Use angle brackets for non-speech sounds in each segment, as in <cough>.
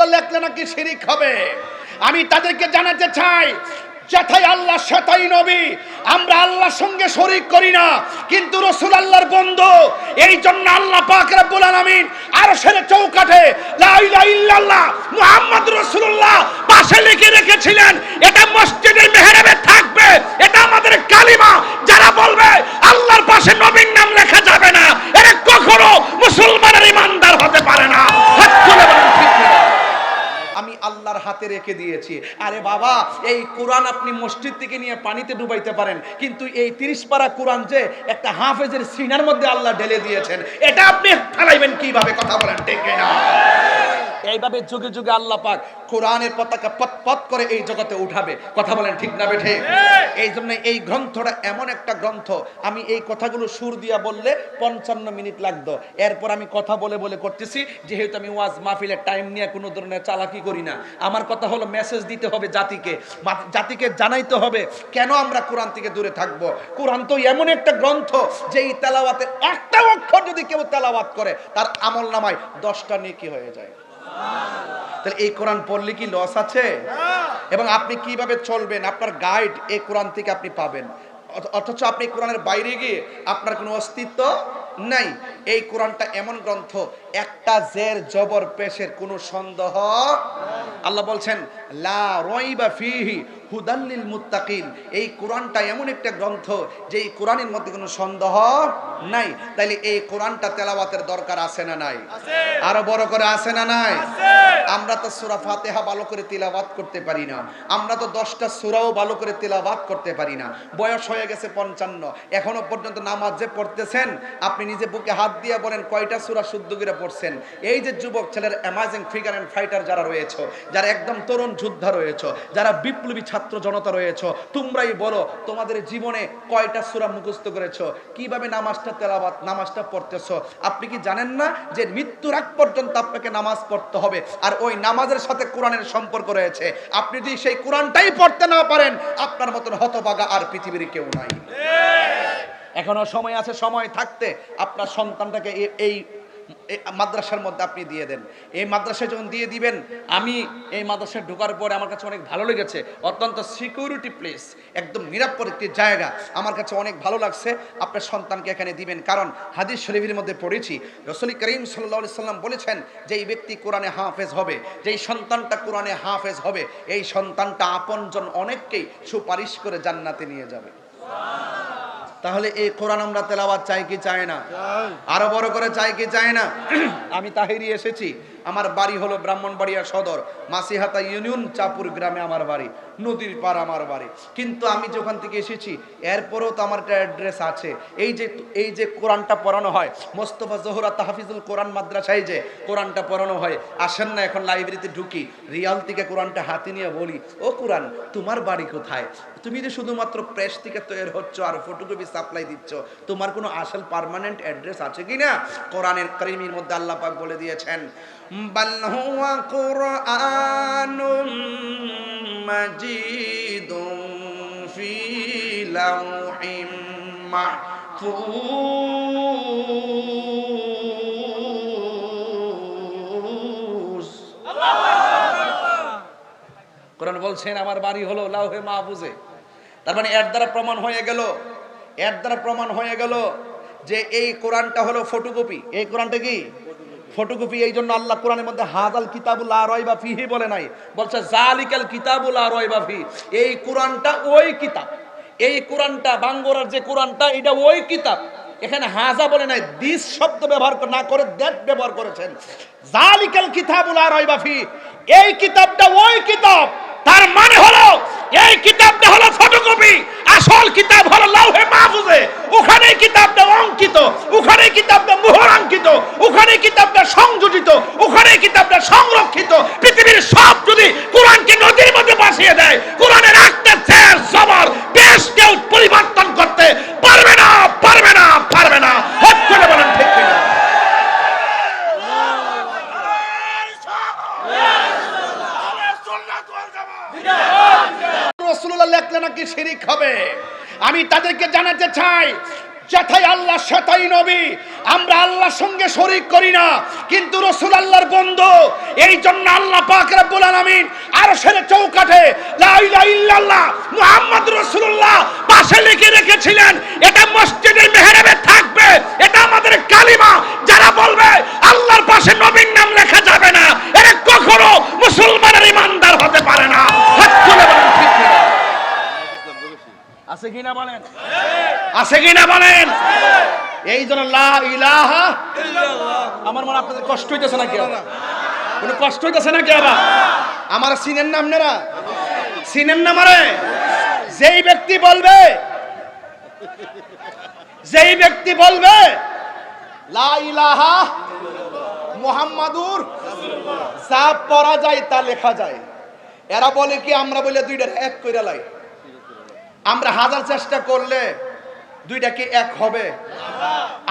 রসুল্লাহ লেখলে নাকি শিরিক হবে? আমি তাদেরকে জানাতে চাই যেথায় আল্লাহ সেটাই নবী। আমরা আল্লাহর সঙ্গে শরিক করি না, কিন্তু রসুল আল্লাহর বন্ধু। এই জন্য আল্লাহ পাক রাব্বুল আলামিন আর সেরে চৌকাঠে লা ইলাহা মুহাম্মদ রাসূলুল্লাহ পাশে লিখে রেখেছিলেন, এটা মসজিদের মেহরাবে থাকবে, এটা আমাদের কালিমা। যারা বলবে, আল্লাহর পাশে নবীর নাম লেখা যাবে না এটা কখনো মুসলমানের ইমানদার হতে পারে না। হাত তুলে? আমি আল্লাহর হাতে রেখে দিয়েছি। আরে বাবা, এই কোরআন আপনি মসজিদ থেকে নিয়ে পানিতে ডুবাইতে পারেন। কিন্তু এই তিরিশ পারা কোরআন যে একটা হাফেজের সিনার মধ্যে আল্লাহ ঢেলে দিয়েছেন, এটা আপনি ফেলাইবেন কীভাবে? কথা বলেন ঠিক না এইভাবে যুগে যুগে আল্লাহ পাক কোরআনের পতাকা পত পত করে এই জগতে উঠাবে। কথা বলেন ঠিক না বেঠে? এই জন্য এই গ্রন্থটা এমন একটা গ্রন্থ আমি এই কথাগুলো সুর দিয়া বললে পঞ্চান্ন মিনিট লাগতো। এরপর আমি কথা বলে বলে করতেছি যেহেতু আমি ওয়াজ মাহফিলের টাইম নিয়ে কোনো ধরনের চালাকি করি না। আমার কথা হলো মেসেজ দিতে হবে জাতিকে জাতিকে জানাইতে হবে কেন আমরা কোরআন থেকে দূরে থাকব? কোরআন তো এমন একটা গ্রন্থ যে এই তেলাওয়াতের একটা অক্ষর যদি কেউ তেলাওয়াত করে তার আমল নামায় দশটা নেকি হয়ে যায়। তাহলে এই কোরআন পড়লে কি লস আছে? এবং আপনি কীভাবে চলবেন? আপনার গাইড এই কোরআন থেকে আপনি পাবেন। অথচ আপনি কোরআনের বাইরে গিয়ে আপনার কোনো অস্তিত্ব নাই। এই কোরআনটা এমন গ্রন্থ একটা জের জবর পেশের কোনো সন্দেহ আল্লাহ বলছেন লা রইবা ফিহি হুদাল্লিল মুত্তাকিন। এই কোরআনটা এমন একটা গ্রন্থ যে এই কোরআনের মধ্যে কোনো সন্দেহ নাই। তাইলে এই কোরআনটা তেলাওয়াতের দরকার আছে না নাই? আরও বড় করে আছে না নাই? আমরা তো সূরা ফাতিহা ভালো করে তিলাওয়াত করতে পারি না। আমরা তো দশটা সূরাও ভালো করে তিলাওয়াত করতে পারি না। বয়স হয়ে গেছে পঞ্চান্ন। এখনও পর্যন্ত নামাজ যে পড়তেছেন আপনি নিজে বুকে হাত দিয়ে বলেন কয়টা সূরা শুদ্ধ করে পড়ছেন এই যে যুবক ছেলের অ্যামাজিং ফিগার অ্যান্ড ফাইটার যারা রয়েছে যারা একদম তরুণ যোদ্ধা রয়েছে যারা বিপ্লবী ছাত্র জনতা রয়েছে তোমরাই বলো তোমাদের জীবনে কয়টা সূরা মুখস্থ করেছ কীভাবে নামাজটা তেলাওয়াত নামাজটা পড়তেছো? আপনি কি জানেন না যে মৃত্যুর আগ পর্যন্ত আপনাকে নামাজ পড়তে হবে? আর ওই নামাজের সাথে কোরআনের সম্পর্ক রয়েছে। আপনি যদি সেই কোরআনটাই পড়তে না পারেন আপনার মতন হতবাগা আর পৃথিবীর কেউ নাই। এখনও সময় আছে সময় থাকতে আপনার সন্তানটাকে এই মাদ্রাসার মধ্যে আপনি দিয়ে দেন। এই মাদ্রাসায় যখন দিয়ে দিবেন, আমি এই মাদ্রাসায় ঢোকার পরে আমার কাছে অনেক ভালো লেগেছে। অত্যন্ত সিকিউরিটি প্লেস একদম নিরাপদ একটি জায়গা। আমার কাছে অনেক ভালো লাগছে। আপনার সন্তানকে এখানে দিবেন। কারণ হাদিস শরীফের মধ্যে পড়েছি, রসুল করিম সাল্লা সাল্লাম বলেছেন যে এই ব্যক্তি কোরআনে হাফেজ হবে, যেই সন্তানটা কোরআনে হাফেজ হবে, এই সন্তানটা আপনজন অনেককেই সুপারিশ করে জান্নাতে নিয়ে যাবে। তাহলে এই কোরআন আমরা তেলাওয়াত চাই কি চাই না? আরও বড় করে চাই কি চাই না? <clears throat> আমি তাহিরি এসেছি। আমার বাড়ি হলো ব্রাহ্মণবাড়িয়া সদর, মাসিহাতা ইউনিয়ন চাপুর গ্রামে আমার বাড়ি, নদীর পার আমার বাড়ি। কিন্তু আমি যখন থেকে এসেছি, এরপরেও তো আমার একটা অ্যাড্রেস আছে। এই যে এই যে কোরআনটা পড়ানো হয়, মোস্তফা জোহরা তাহাফিজুল কোরআন মাদ্রাসায় যে কোরআনটা পড়ানো হয়, আসেন না এখন লাইব্রেরিতে ঢুকি, রিয়াল থেকে কোরআনটা হাতে নিয়ে বলি, ও কোরআন, তোমার বাড়ি কোথায়? তুমি যে শুধুমাত্র প্রেস থেকে তৈরি হচ্ছ আর ফটোকপি সাপ্লাই দিচ্ছ, তোমার কোনো আসল পার্মানেন্ট অ্যাড্রেস আছে কি না কোরআনের করিমের মধ্যে আল্লাহ পাক বলে দিয়েছেন লাউহিম মাহফুজ কোরআন বলছেন, আমার বাড়ি হলো লাউহে মাহফুজে। তার মানে এর দ্বারা প্রমাণ হয়ে গেল, এর দ্বারা প্রমাণ হয়ে গেল যে এই কোরআনটা হলো ফটোকপি। এই কোরআনটা কি? ফটোকপি এই জন্য আল্লাহ কোরআনের মধ্যে হাজাল কিতাবুল আরয় বা ফিহি বলে নাই। বলছে, জালিকাল কিতাবুল আরয় বা ফি। এই কোরআনটা ওই কিতাব। এই কোরআনটা, বাঙ্গোরার যে কোরআনটা, এটা ওই কিতাব। এখানে হাজা বলে নাই, দিস শব্দ ব্যবহার না করে দ্যাট ব্যবহার করেছেন। জালিকাল কিতাবুল আরয় বা ফি। এই কিতাবটা ওই কিতাব। তার মানে হলো, এই কিতাবটা হলো ফটোকপি। আসল কিতাব হলো লাউহে মাহফুজে। ওখানে কিতাবটা অঙ্কিত ওখানে কিতাবটা মোহরাঙ্কিত ওখানে কিতাবটা সংযোজিত ওখানে কিতাবটা সংরক্ষিত। পৃথিবীর সব যদি কোরআনকে নদীর মধ্যে ভাসিয়ে দেয়, কোরআনের একটা শেষ জবর বেশ কেউ পরিবর্তন করতে পারবে না পারবে না পারবে না। হট বলেন ঠিক রসুল্লাহ লেখলে নাকি শিরিক হবে। আমি তাদেরকে জানাতে চাই যেথায় আল্লাহ সেটাই নবী। আমরা আল্লাহর সঙ্গে শরিক করি না, কিন্তু রসুল আল্লাহর বন্ধু। এই জন্য আল্লাহ পাক রাব্বুল আলামিন আর সেরে চৌকাঠে লা ইলাহা ইল্লাল্লাহ মুহাম্মদ রাসূলুল্লাহ পাশে লিখে রেখেছিলেন, এটা মসজিদের মেহরাবে থাকবে, এটা আমাদের কালিমা। যারা বলবে, আল্লাহর পাশে নবীর নাম লেখা যাবে না এটা কখনো মুসলমানের ইমানদার হতে পারে না। হাত তুলে? আছে কিনা বলেন? আছে কিনা বলেন? এই জন্য লা ইলাহা আমার মনে আপনাদের কষ্ট হইতেছে নাকি আবার? কোনো কষ্ট হইতেছে নাকি আবার? আমার সিনের নাম নেরা? সিনের নাম আরে? যেই ব্যক্তি বলবে যেই ব্যক্তি বলবে লা ইলাহা মুহাম্মাদুর যা পড়া যায় তা লেখা যায়। এরা বলে কি আমরা বলে দুইটার এক কইরা লাই। আমরা হাজার চেষ্টা করলে দুইটা কি এক হবে?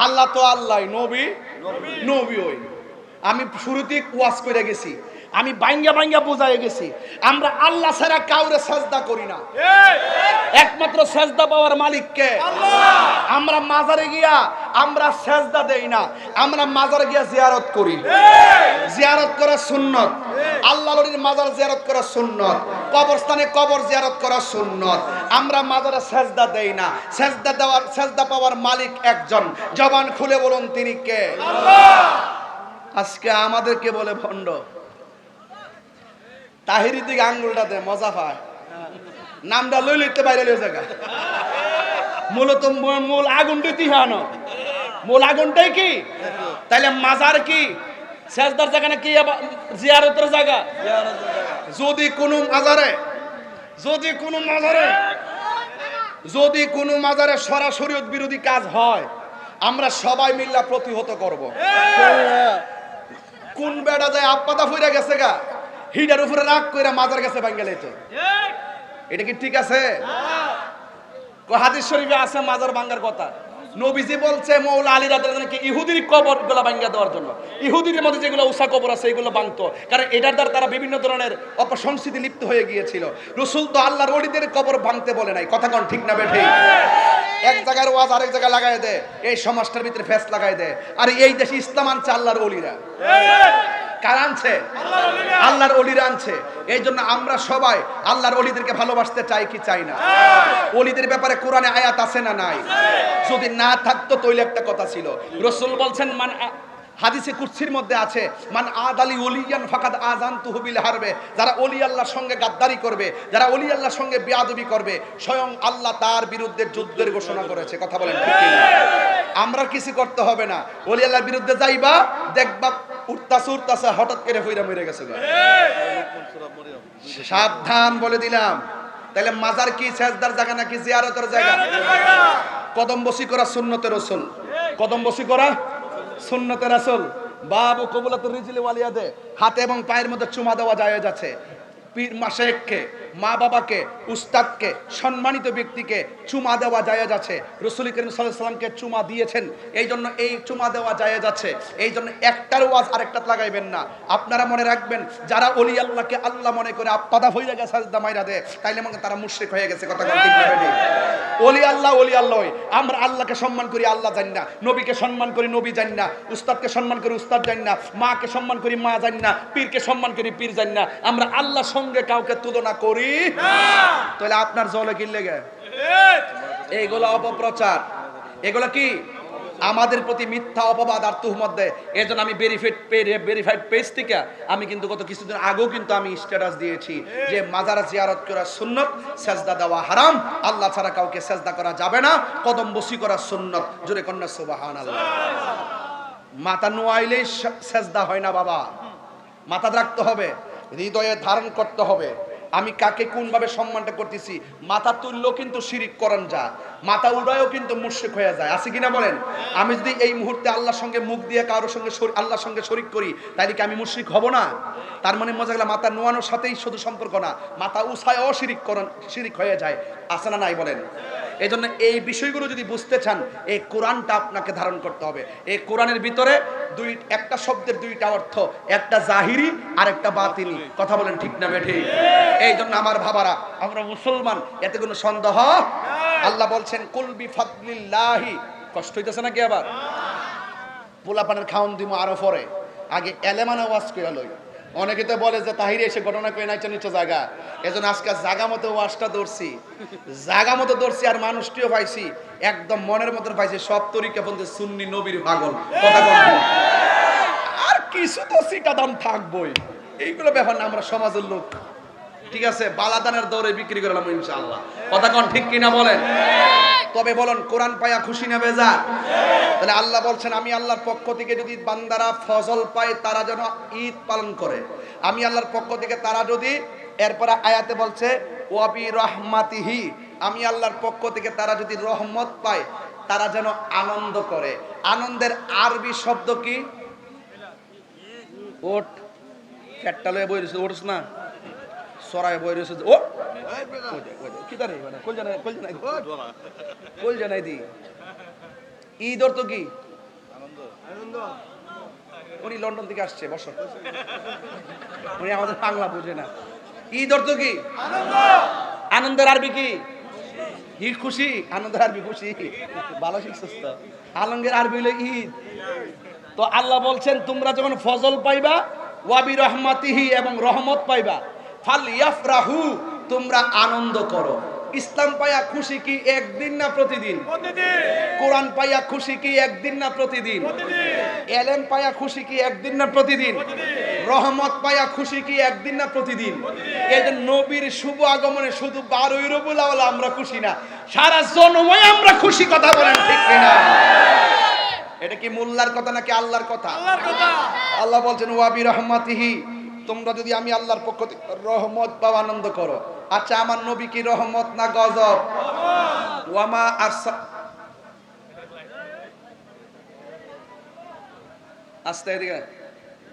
আল্লাহ তো আল্লাহ নবী নবী ওই। আমি শুরুতে ওয়াজ করে গেছি আমি বাইঙ্গা বাইঙ্গা বোঝাই গেছি। আমরা আল্লাহ ছাড়া কাউরে সাজদা করি না। একমাত্র সেজদা পাওয়ার মালিককে আমরা মাজারে গিয়া আমরা সেজদা দেই না আমরা মাজারে গিয়া জিয়ারত করি। জিয়ারত করা সুন্নত। আল্লাহ মাজার জিয়ারত করা সুন্নত। কবরস্থানে কবর জিয়ারত করা সুন্নত। আমরা মাজারে সেজদা দেই না। সেজদা দেওয়ার সেজদা পাওয়ার মালিক একজন। জবান খুলে বলুন, তিনি কে? আজকে আমাদেরকে বলে ভণ্ড। তাহিরি দিকে আঙ্গুলটা দে, মজা পায়। নামটা লই লইতে বাইরে লই জায়গা মূলত মূল- আগুনটাই তিহান মূল আগুনটাই কি? তাইলে মাজার কি? শেষদার জায়গা না কি জিয়ারতের জায়গা? যদি কোনো মাজারে যদি কোনো মাজারে যদি কোনো মাজারে সরাসরি বিরোধী কাজ হয় আমরা সবাই মিল্লা প্রতিহত করব। কোন বেড়া যায় আপাতা ফুইরা গেছে গা? হিডার উপরে রাগ কইরা মাজার গেছে বাঙ্গালে তো এটা কি ঠিক আছে? হাদিস শরীফে আছে মাজার ভাঙ্গার কথা? নবীজি বলছে মৌলা আলী রাদের ইহুদির কবরগুলা ভাঙ্গা দেওয়ার জন্য। ইহুদির মধ্যে যেগুলো উষা কবর আছে, এগুলো ভাঙতো। কারণ এটার দ্বারা তারা বিভিন্ন ধরনের অপসংস্কৃতি লিপ্ত হয়ে গিয়েছিল। রসুল তো আল্লাহর ওলিদের কবর ভাঙতে বলে নাই। কথা কোন ঠিক না বেঠে এক জায়গার ওয়াজ আরেক জায়গায় লাগাই দেয় এই সমাজটার ভিতরে ফেস লাগাই দেয় আর এই দেশে ইসলাম আনছে আল্লাহর ওলিরা। কার আনছে? আল্লাহর অলির আনছে। এই জন্য আমরা সবাই আল্লাহর অলিদেরকে ভালোবাসতে চাই কি চাই না? অলিদের ব্যাপারে কোরআনে আয়াত আছে না নাই? যদি না থাকতো তৈলে একটা কথা ছিল। রসুল বলছেন, মান হাদিসে কুরসির মধ্যে আছে, মান আদালি ওলিয়ান ফাকাদ আজান তুহবিল হারবে। যারা অলি আল্লাহর সঙ্গে গাদ্দারি করবে, যারা অলি আল্লাহর সঙ্গে বিয়াদবি করবে, স্বয়ং আল্লাহ তার বিরুদ্ধে যুদ্ধের ঘোষণা করেছে। কথা বলেন আমরা কিছু করতে হবে না। অলি আল্লাহর বিরুদ্ধে যাইবা, দেখবা উঠতাছে উঠতাছে, হঠাৎ করে হইরা মরে গেছে সাবধান বলে দিলাম। তাহলে মাজার কি, সেজদার জায়গা নাকি জিয়ারতের জায়গা? কদম বসি করা সুন্নতের রসুল। কদম বসি করা সুন্নতের রাসূল। বাবু কবুলাতুর রিজিলি ওয়ালিয়াদে, হাতে এবং পায়ের মধ্যে চুমা দেওয়া যায় যাচ্ছে পীর মাশেককে মা বাবাকে উস্তাদকে, সম্মানিত ব্যক্তিকে চুমা দেওয়া যায় যাচ্ছে রসুল করিম সাল্লামকে চুমা দিয়েছেন। এই জন্য এই চুমা দেওয়া যায় যাচ্ছে এই জন্য একটার ওয়াজ আরেকটা লাগাইবেন না। আপনারা মনে রাখবেন, যারা অলি আল্লাহকে আল্লাহ মনে করে আপাদা হয়ে গেছে, সাজদা মাইরা দেয়, তাইলে মনে তারা মুশরিক হয়ে গেছে, কথা ঠিক অলি আল্লাহ অলি আল্লাহ আমরা আল্লাহকে সম্মান করি, আল্লাহ জানি না। নবীকে সম্মান করি, নবী জানি না। উস্তাদকে সম্মান করি, উস্তাদ জানি না। মাকে সম্মান করি, মা জানি না। পীরকে সম্মান করি, পীর জানি না। আমরা আল্লাহর সঙ্গে কাউকে তুলনা করি তাহলে আপনার জলে কি লেগে এইগুলো অপপ্রচার। এগুলো কি? আমাদের প্রতি মিথ্যা অপবাদ আর তুহমত দেয়। জন্য আমি ভেরিফাইড ভেরিফাইড পেজ থেকে আমি কিন্তু গত কিছুদিন আগেও কিন্তু আমি স্ট্যাটাস দিয়েছি যে মাজারা জিয়ারত করা সুন্নত, সেজদা দেওয়া হারাম। আল্লাহ ছাড়া কাউকে সেজদা করা যাবে না। কদম বসি করা সুন্নত। জোরে কন্যা সুবাহান আল্লাহ মাথা নোয়াইলেই সেজদা হয় না বাবা। মাথা রাখতে হবে। হৃদয়ে ধারণ করতে হবে। আমি কাকে কোনভাবে সম্মানটা করতেছি? মাথা তুললেও কিন্তু শিরিক করেন যা। মাথা উড়ায়ও কিন্তু মুর্শিক হয়ে যায়। আছে কিনা বলেন? আমি যদি এই মুহূর্তে আল্লাহর সঙ্গে মুখ দিয়ে কারোর সঙ্গে আল্লাহর সঙ্গে শরিক করি, তাহলে কি আমি মুর্শিক হব না? তার মানে মজা গেলে মাথা নোয়ানোর সাথেই শুধু সম্পর্ক না, মাথা উসায় অশিরিক করেন শিরিক হয়ে যায়। আছে না নাই বলেন? এই জন্য এই বিষয়গুলো যদি বুঝতে চান, এই কোরআনটা আপনাকে ধারণ করতে হবে। এই কোরআনের ভিতরে দুই, একটা শব্দের দুইটা অর্থ, একটা জাহিরি আর একটা বাতিনি কথা বলেন ঠিক না বেঠি? এই জন্য আমার ভাবারা, আমরা মুসলমান, এতে কোনো সন্দেহ? আল্লাহ বলছেন কুলবি ফাদলিল্লাহি কষ্ট হইতেছে নাকি আবার? পোলাপানের খাওন দিব আরও পরে। আগে এলেমানা ওয়াজ করে লই। অনেকে তো বলে যে তাহিরে এসে ঘটনা কয়ে নাইছে নিচে জায়গা এজন্য আজকে জাগা মতো ওয়াজটা ধরছি। জাগা মতো ধরছি আর মানুষটিও পাইছি, একদম মনের মতন পাইছি, সব তরিকা বলতে সুন্নি নবীর পাগল। কথা আর কিছু তো সিটা দাম থাকবই। এইগুলো ব্যাপার না, আমরা সমাজের লোক। ঠিক আছে? বালাদানের দৌড়ে বিক্রি করলাম ইনশাআল্লাহ। কথা কোন ঠিক কিনা বলেন? তবে বলুন, কোরআন পায়া খুশি না বেজা তাহলে আল্লাহ বলছেন, আমি আল্লাহর পক্ষ থেকে যদি বান্দারা ফজল পায়, তারা যেন ঈদ পালন করে। আমি আল্লাহর পক্ষ থেকে তারা যদি, এরপরে আয়াতে বলছে, ওয়াবি রহমাতিহি, আমি আল্লাহর পক্ষ থেকে তারা যদি রহমত পায়, তারা যেন আনন্দ করে। আনন্দের আরবি শব্দ কি? ওট। ফ্যাটটা লয়ে বই ওটস না? সরাই বই রয়েছে ও! কি তারে মানে কল জানাই কল জানাই কল জানাই দি। ঈদ অর্থ কি? উনি লন্ডন থেকে আসছে বছর উনি আমাদের বাংলা বোঝে না। ঈদ অর্থ কি? আনন্দের আরবি কি? ঈদ খুশি আনন্দের আরবি খুশি। ভালো শিখছিস তো। আনন্দের আরবি হলো ঈদ। তো আল্লাহ বলছেন তোমরা যখন ফজল পাইবা ওয়াবি রহমাতিহি এবং রহমত পাইবা ফাল ইয়াফরাহু তোমরা আনন্দ করো। ইসলাম পাইয়া খুশি কি একদিন না প্রতিদিন? কোরআন পাইয়া খুশি কি একদিন না প্রতিদিন? এলেন পাইয়া খুশি কি একদিন না প্রতিদিন? রহমত পাইয়া খুশি কি একদিন না প্রতিদিন? এই যে নবীর শুভ আগমনে শুধু বারোই রবুল আওয়াল আমরা খুশি না সারা জন্মই আমরা খুশি কথা বলেন ঠিক কিনা? এটা কি মোল্লার কথা নাকি আল্লাহর কথা? আল্লাহ বলছেন ওয়াবি রহমাতিহি তোমরা যদি আমি আল্লাহর পক্ষ থেকে রহমত পাও, আনন্দ করো। আচ্ছা আমার নবী কি রহমত না গজব? ওয়ামা আরসা আস্তে এদিকে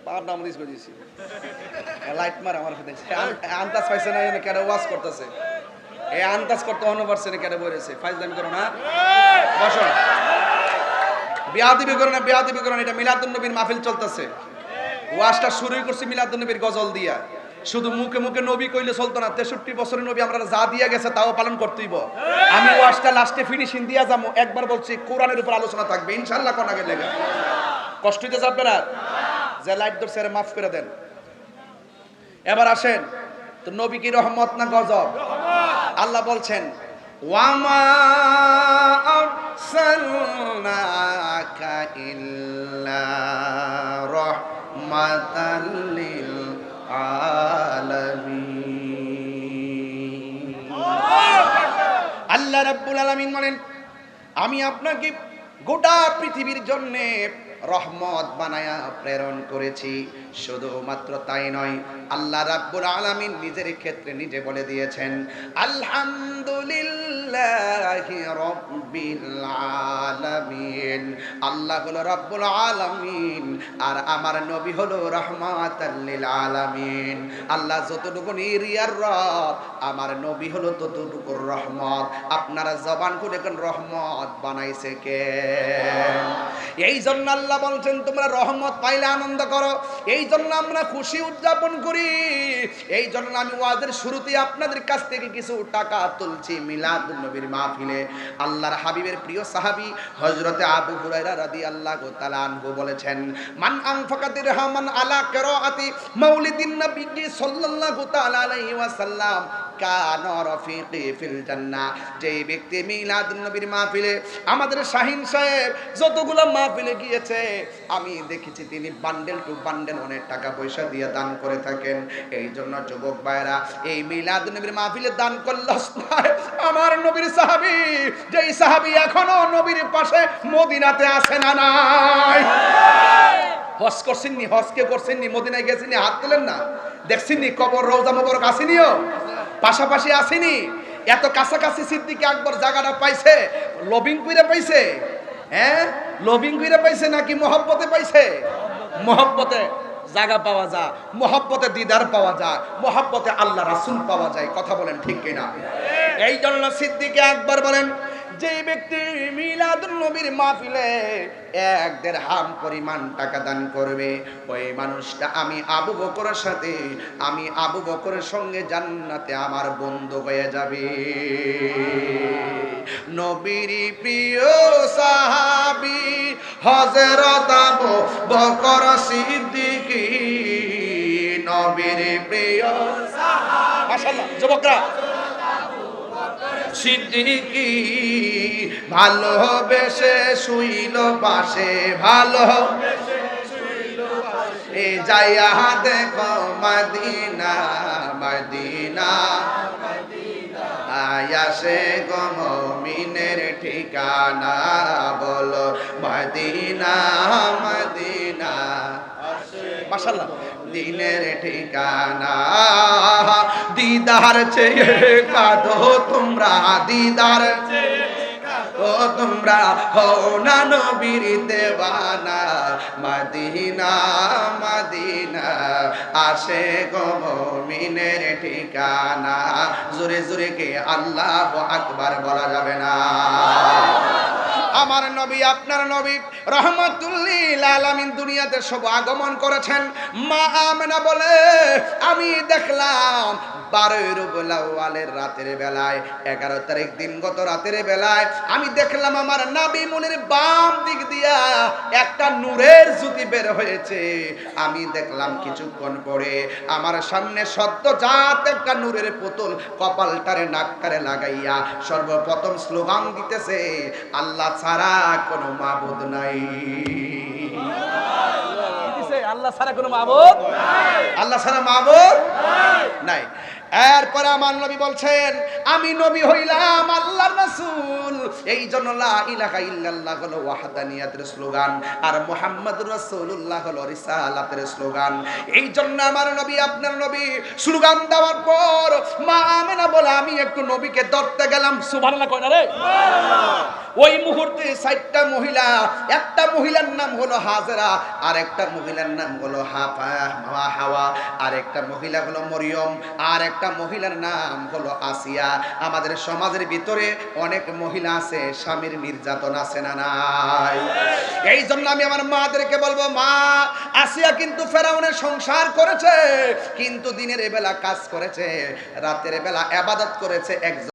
পাহাড়টা আমাদের করে দিয়েছি। লাইট মার আমার সাথে। আন্দাজ পাইছে না এনে কেন ওয়াজ করতেছে। এই আন্দাজ করতে অন্য পারছে না কেন বলেছে ফাইজলামি করো না। বসো। না বিয়াদিবি করো না, এটা মিলাদুন নবীর মাহফিল চলতেছে। ওয়াজটা শুরুই করছি মিলাদুন নবীর গজল দিয়া। শুধু মুখে মুখে নবী কইলে চলতো না, তেষট্টি বছরের নবী আমরা যা দিয়া গেছে তাও পালন করতেইব। আমি ওয়াজটা লাস্টে ফিনিশিং দিয়া যাব, একবার বলছি কোরআনের উপর আলোচনা থাকবে ইনশাল্লাহ কোন আগে লেগে কষ্ট হইতে যাবে না যে লাইট ধরছে, এরা মাফ করে দেন। এবার আসেন, তো নবী কি রহমত না গজব? আল্লাহ বলছেন, ওয়ামা আরসালনাকা ইল্লা রাহমাতাল লিল আলামিন। আল্লাহ রাব্বুল আলামিন বলেন, আমি আপনাকে গোটা পৃথিবীর জন্যে রহমত বানায়া প্রেরণ করেছি। শুধুমাত্র তাই নয়, আল্লাহ রাব্বুল আলামিন নিজের ক্ষেত্রে নিজে বলে দিয়েছেন, আলহামদুলিল্লাহি রাব্বিল আলামিন। আল্লাহ হলো রব্বুল আলামিন, আর আমার নবী হলো লিল আলামিন। আল্লাহ যতটুকু এরিয়ার রব, আমার নবী হলো ততটুকু রহমত। আপনারা জবান করে কোন রহমত বানাইছে কে? এই জন্য আল্লাহ বলছেন, তোমরা রহমত পাইলে আনন্দ করো। এই জন্য আমরা খুশি উদযাপন করি। এই জন্য আমি ওয়াজের শুরুতে আপনাদের কাছ থেকে কিছু টাকা তুলছি মিলাদ নবীর মাহফিলে। আল্লাহর হাবিবের প্রিয় সাহাবী হযরতে আবু হুরায়রা রাদিয়াল্লাহু তাআলা আনহু বলেছেন, মান আনফাকা দিরহামান আলা কিরাআতি মাউলিদিন নবী সাল্লাল্লাহু তাআলা আলাইহি ওয়াসাল্লাম যেই ব্যক্তি মিলাদ নবীর মাহফিলে আমাদের শাহিন সাহেব যতগুলো মাহফিলে গিয়েছে, আমি দেখেছি তিনি বান্ডেল টু বান্ডেল অনেক টাকা পয়সা দিয়ে দান করে থাকেন। এই জন্য যুবক ভাইরা এই মিলাদ নবীর মাহফিলে দান করল আমার নবীর সাহাবী। যেই সাহাবী এখনও নবীর পাশে মদিনাতে আছে না নাই? হজ করছেননি হজ কে করছেননি মদিনায় গেছেননি হাত তোলেন না। দেখছেননি কবর রওজা মোবারক আসেনিও পাশাপাশি আসেনি। এত কাছাকাছি সিদ্দিকে আকবর জায়গাটা পাইছে। লবিং কইরা পাইছে। হ্যাঁ? লবিং কইরা পাইছে নাকি মহব্বতে পাইছে? মহব্বতে জায়গা পাওয়া যায়, মহব্বতে দিদার পাওয়া যায়, মহব্বতে আল্লাহ রাসুল পাওয়া যায়। কথা বলেন ঠিক কিনা? এই জন্য সিদ্দিকে আকবর বলেন যে ব্যক্তি মিলাদুল নবীর মাহফিলে এক দেড় হাম পরিমাণ টাকা দান করবে, ওই মানুষটা আমি আবু বকরের সাথে, আমি আবু বকরের সঙ্গে জান্নাতে আমার বন্ধু হয়ে যাবে। নবীর প্রিয় সাহাবি হজরত আবু বকর সিদ্দিকী, নবীর প্রিয় মাশাআল্লাহ, যুবকরা সিদ্দিকি ভালোবেসে শুইল পাশে, ভালো এ যাইয়া দেখো মদিনা মদিনা। আয়াসে গমিনের ঠিকানা, বলো মদিনা মদিনা। মাশাল্লাহ দিনের ঠিকানা। দিদার চেয়ে কাঁদো তোমরা, দিদার ও তোমরা হো না নবীর দেওয়ানা। মদিনা মদিনা, আসে গো মিনের ঠিকানা। জোরে জোরে কে আল্লাহ আকবার বলা যাবে না। আমার নবী, আপনার নবী রহমতুল্লিল দুনিয়াতে সব আগমন করেছেন। মা আমেনা বলে, আমি দেখলাম রাতের বেলায়, এগারো তারিখ দিন গত রাতের বেলায়, আমি দেখলাম আমার নাবি বাম দিক দিয়া একটা নূরের জ্যোতি বের হয়েছে। আমি দেখলাম কিছুক্ষণ পরে আমার সামনে সদ্য জাত একটা নূরের পুতুল কপালটারে নাকটারে লাগাইয়া সর্বপ্রথম স্লোগান দিতেছে, আল্লাহ ছাড়া কোনো মাবুদ নাই। আল্লাহ ছাড়া কোনো মাবুদ আল্লাহ ছাড়া মাবুদ নাই। এরপরে আমার নবী বলছেন আমি নবী হইলাম আল্লাহর রাসূল। এই জন্য লা ইলাহা ইল্লাল্লাহ হলো ওয়াহদানিয়াতের স্লোগান আর মুহাম্মাদুর রাসূলুল্লাহ হলো রিসালাতের স্লোগান। এই জন্য আমার নবী আপনার নবী স্লোগান দেওয়ার পর মা বলে আমি একটু নবীকে ধরতে গেলাম সুবহানাল্লাহ কয় না রে? ওই মুহূর্তে চারটা মহিলা একটা মহিলার নাম হলো হাজরা আর একটা মহিলার নাম হলো হাফা হাওয়া আর একটা মহিলা হলো মরিয়ম আর একটা মহিলার নাম হলো আসিয়া। আমাদের সমাজের ভিতরে অনেক মহিলা আছে স্বামীর নির্যাতন আছে না নাই? এই জন্য আমি আমার মাদেরকে বলব মা আসিয়া কিন্তু ফেরাউনের সংসার করেছে কিন্তু দিনের বেলা কাজ করেছে রাতের বেলা আবাদত করেছে একজন